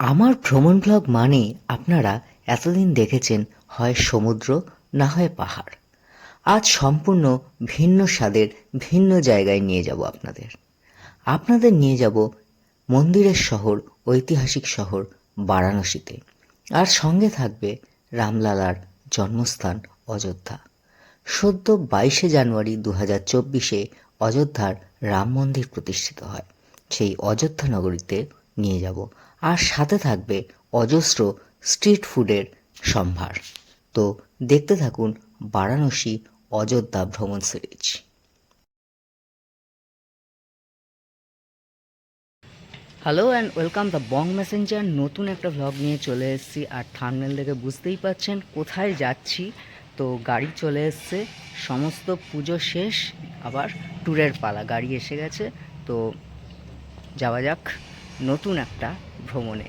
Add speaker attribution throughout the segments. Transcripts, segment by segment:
Speaker 1: আমার ভ্রমণ ব্লগ মানে আপনারা এতদিন দেখেছেন হয় সমুদ্র, না হয় পাহাড়। আজ সম্পূর্ণ ভিন্ন স্বাদের, ভিন্ন জায়গায় নিয়ে যাব আপনাদের। আপনাদের নিয়ে যাব মন্দিরের শহর, ঐতিহাসিক শহর, বারাণসীতে। আর সঙ্গে থাকবে রামলালার জন্মস্থান, অযোধ্যা। সদ্য বাইশে জানুয়ারি দু হাজার চব্বিশে অযোধ্যার রাম মন্দির প্রতিষ্ঠিত হয়। সেই অযোধ্যা নগরীতে নিয়ে যাব। আর সাথে থাকবে অজস্র স্ট্রিট ফুডের সম্ভার। তো দেখতে থাকুন বারাণসী অযোধ্যা ভ্রমণ series. Hello and welcome the bong messenger নতুন একটা ভ্লগ নিয়ে চলে এসেছি। আর থামনেল দেখে বুঝতেই পাচ্ছেন কোথায় যাচ্ছি। তো গাড়ি চলে এসছে। সমস্ত পুজো শেষ। আবার ট্যুরের পালা। গাড়ি এসে গেছে। তো যাওয়া যাক। নতুন একটা ভ্রমণে।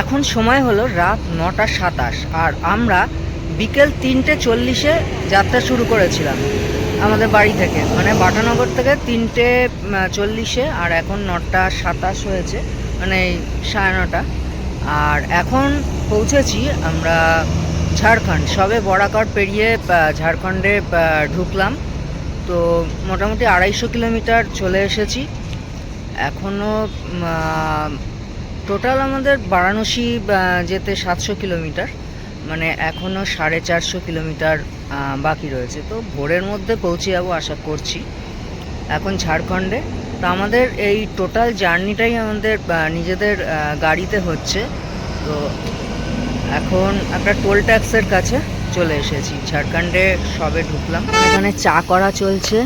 Speaker 1: এখন সময় হলো রাত নটা সাতাশ, আর আমরা বিকেল তিনটে চল্লিশে যাত্রা শুরু করেছিলাম আমাদের বাড়ি থেকে। মানে বাটানগর থেকে তিনটে চল্লিশে, আর এখন নটা সাতাশ হয়েছে মানে সাড়ে নটা। আর এখন পৌঁছেছি আমরা ঝাড়খণ্ড। সবে বরাকর পেরিয়ে ঝাড়খণ্ডে ঢুকলাম। তো মোটামুটি আড়াইশো কিলোমিটার চলে এসেছি। এখনও টোটাল আমাদের বারাণসী যেতে সাতশো কিলোমিটার মানে এখনও সাড়ে চারশো কিলোমিটার বাকি রয়েছে। তো ভোরের মধ্যে পৌঁছে যাব আশা করছি। এখন ঝাড়খণ্ডে। তো আমাদের এই টোটাল জার্নিটাই আমাদের নিজেদের গাড়িতে হচ্ছে। তো এখন একটা টোল ট্যাক্সের কাছে চলে এসেছি। ঝাড়খণ্ডে সবে ঢুকলাম। এখানে চা করা চলছে।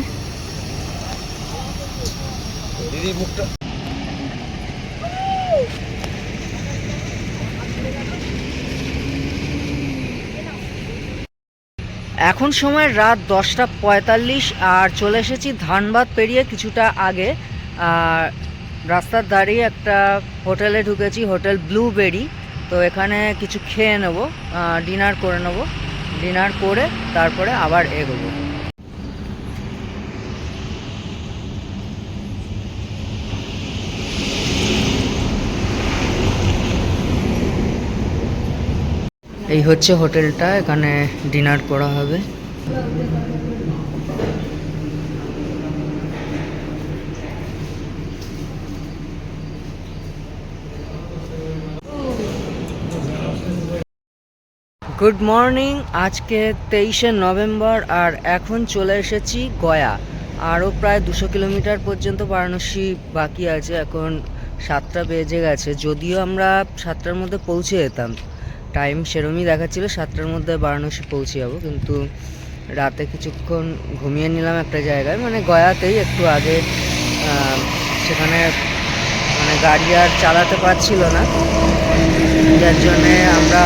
Speaker 2: দিদি, মুখটা
Speaker 1: এখন সময় রাত দশটা পঁয়তাল্লিশ আর চলে এসেছি ধানবাদ পেরিয়ে কিছুটা আগে। আর রাস্তার দাঁড়িয়ে একটা হোটেলে ঢুকেছি, হোটেল ব্লুবেরি। তো এখানে কিছু খেয়ে নেব ডিনার করে নেব। ডিনার করে তারপরে আবার এগোবো। এই হচ্ছে হোটেলটা, এখানে ডিনার করা হবে। গুড মর্নিং আজকে তেইশে নভেম্বর, আর এখন চলে এসেছি গয়া। আরও প্রায় দুশো কিলোমিটার পর্যন্ত বারাণসী বাকি আছে, এখন সাতটা বেজে গেছে। যদিও আমরা সাতটার মধ্যে পৌঁছে যেতাম। টাইম সেরমই দেখাচ্ছিল, সাতটার মধ্যে বারাণসী পৌঁছে যাব। কিন্তু রাতে কিছুক্ষণ ঘুমিয়ে নিলাম একটা জায়গায় মানে গয়াতেই একটু আগে সেখানে মানে গাড়ি আর চালাতে পারছিল না। যার জন্যে আমরা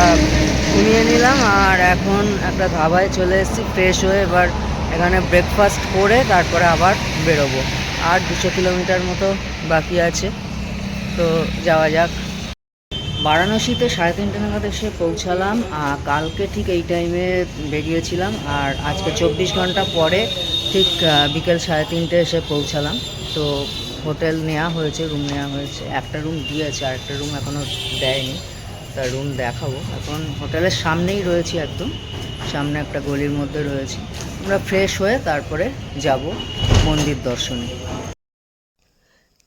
Speaker 1: ঘুমিয়ে নিলাম আর এখন একটা ধাবায় চলে এসেছি ফ্রেশ হয়ে এবার এখানে ব্রেকফাস্ট করে তারপরে আবার বেরোবো। আর দুশো কিলোমিটার মতো বাকি আছে, তো যাওয়া যাক। বারাণসীতে সাড়ে তিনটে নাগাদ এসে পৌঁছালাম আর কালকে ঠিক এই টাইমে বেরিয়েছিলাম, আর আজকে চব্বিশ ঘণ্টা পরে ঠিক বিকেল সাড়ে তিনটে এসে পৌঁছালাম। তো হোটেল নেওয়া হয়েছে রুম নেওয়া হয়েছে, একটা রুম দিয়েছে, আর একটা রুম এখনও দেয়নি। তা রুম দেখাবো। এখন হোটেলের সামনেই রয়েছি একদম, সামনে একটা গলির মধ্যে রয়েছি। আমরা ফ্রেশ হয়ে তারপরে যাব মন্দির দর্শনে।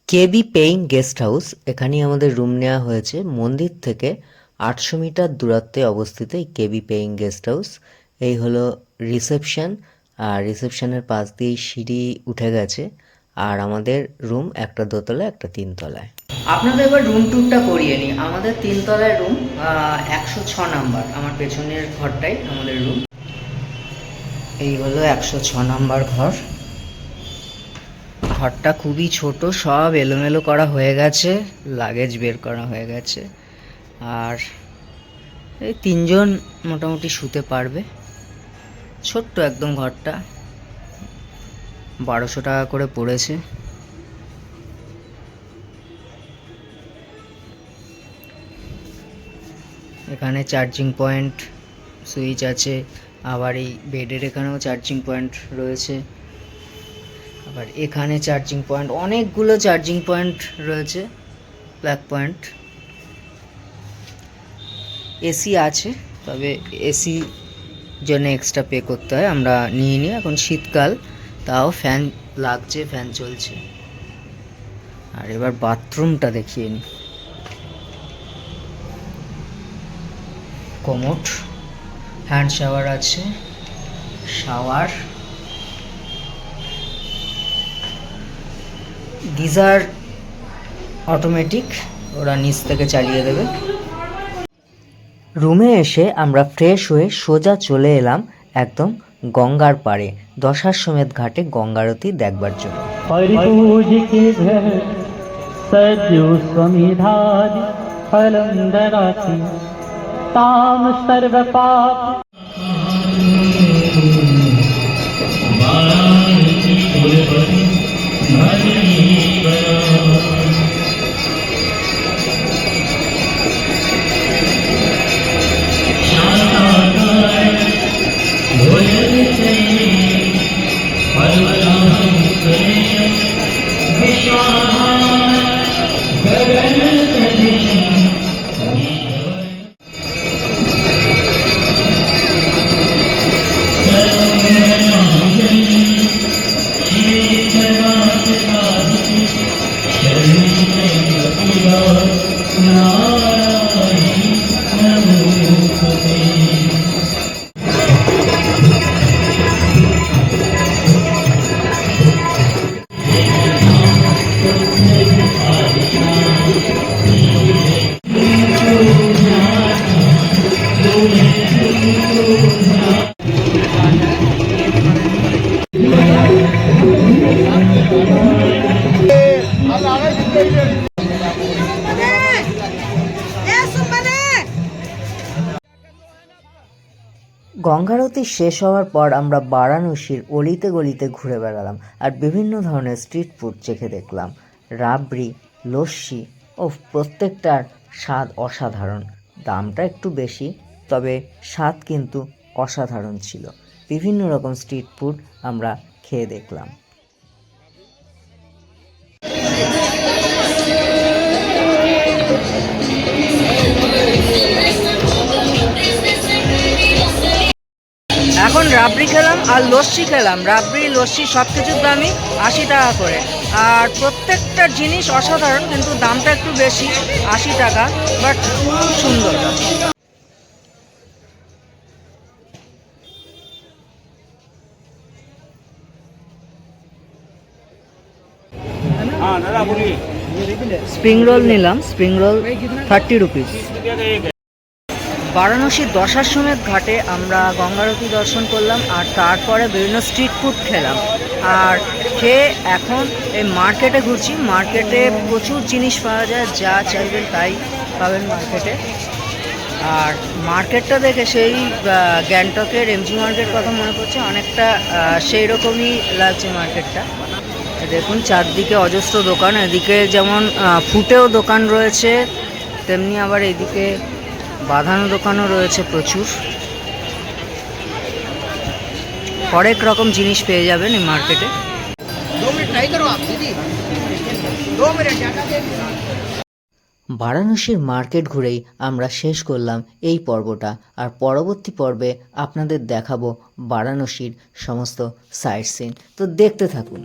Speaker 1: কেবি পেইং গেস্ট হাউস এখানেই আমাদের রুম নেওয়া হয়েছে। মন্দির থেকে আটশো মিটার দূরত্বে অবস্থিত এই কেবি পেইং গেস্ট হাউস এই হলো রিসেপশন আর রিসেপশনের পাশ দিয়েই সিঁড়ি উঠে গেছে। আর আমাদের রুম একটা দোতলা একটা তিনতলায়। আপনাদের এবার রুম ট্যুরটা করিয়ে নিই। আমাদের তিনতলায় রুম একশো ছ নাম্বার। আমার পেছনের ঘরটাই আমাদের রুম এই হলো একশো ছ নাম্বার ঘর। ঘরটা খুবই ছোট, সব এলোমেলো করা হয়ে গেছে লাগেজ বের করা হয়ে গেছে। আর এই তিনজন মোটামুটি শুতে পারবে। ছোট্ট একদম ঘরটা। বারোশো টাকা করে পড়েছে। এখানে চার্জিং পয়েন্ট সুইচ আছে। আবার এই বেডের এখানেও চার্জিং পয়েন্ট রয়েছে। আবার এখানে চার্জিং পয়েন্ট অনেকগুলো চার্জিং পয়েন্ট রয়েছে প্লাগ পয়েন্ট এসি আছে, তবে এসি জন্য এক্সট্রা পে করতে হয়, আমরা নিয়ে নিই। এখন শীতকাল, তাও ফ্যান লাগছে ফ্যান চলছে। আর এবার বাথরুমটা দেখিয়ে নিই কোমোট হ্যান্ড শাওয়ার আছে শাওয়ার গিজার অটোমেটিক ওরা নিচ থেকে চালিয়ে দেবে রুমে এসে আমরা ফ্রেশ হয়ে সোজা চলে এলাম একদম গঙ্গার পাড়ে দশাশ্বমেধ ঘাটে গঙ্গারতি দেখবার জন্য
Speaker 3: परिपूजिके सद्यो स्वमिधादि फलं ददाति तां सर्वपाप
Speaker 1: গঙ্গারতি শেষ হওয়ার পর আমরা বারাণসীর অলিতে গলিতে ঘুরে বেড়ালাম আর বিভিন্ন ধরনের স্ট্রিট ফুড চেখে দেখলাম। রাবড়ি, লস্যি ও প্রত্যেকটার স্বাদ অসাধারণ। দামটা একটু বেশি, তবে স্বাদ কিন্তু অসাধারণ ছিল। বিভিন্ন রকম স্ট্রিট ফুড আমরা খেয়ে দেখলাম। রাবড়ি খেলাম আর লস্যি খেলাম। রাবড়ি লস্যি সব কিছুর দামই আশি টাকা করে। আর প্রত্যেকটা জিনিস অসাধারণ কিন্তু দামটা একটু বেশি আশি টাকা বাট খুব সুন্দর। স্প্রিং রোল নিলাম স্প্রিং রোল থার্টি রুপিস বারাণসীর দশাশ্বমেধ ঘাটে আমরা গঙ্গারতি দর্শন করলাম আর তারপরে বিভিন্ন স্ট্রিট ফুড খেলাম। আর খেয়ে এখন এই মার্কেটে ঘুরছি। মার্কেটে প্রচুর জিনিস পাওয়া যায়, যা চাইবেন তাই পাবেন মার্কেটে আর মার্কেটটা দেখে সেই গ্যাংটকের এমজি মার্কেট কথা মনে পড়ছে। অনেকটা সেই রকমই লাগছে মার্কেটটা দেখুন, চারদিকে অজস্র দোকান। এদিকে যেমন ফুটেও দোকান রয়েছে, তেমনি আবার এদিকে বাঁধানো দোকানও রয়েছে প্রচুর। হরেক রকম জিনিস পেয়ে যাবেন এই মার্কেটে। বারাণসীর মার্কেট ঘুরেই আমরা শেষ করলাম এই পর্বটা। আর পরবর্তী পর্বে আপনাদের দেখাবো বারাণসীর সমস্ত সাইট সিন তো দেখতে থাকুন।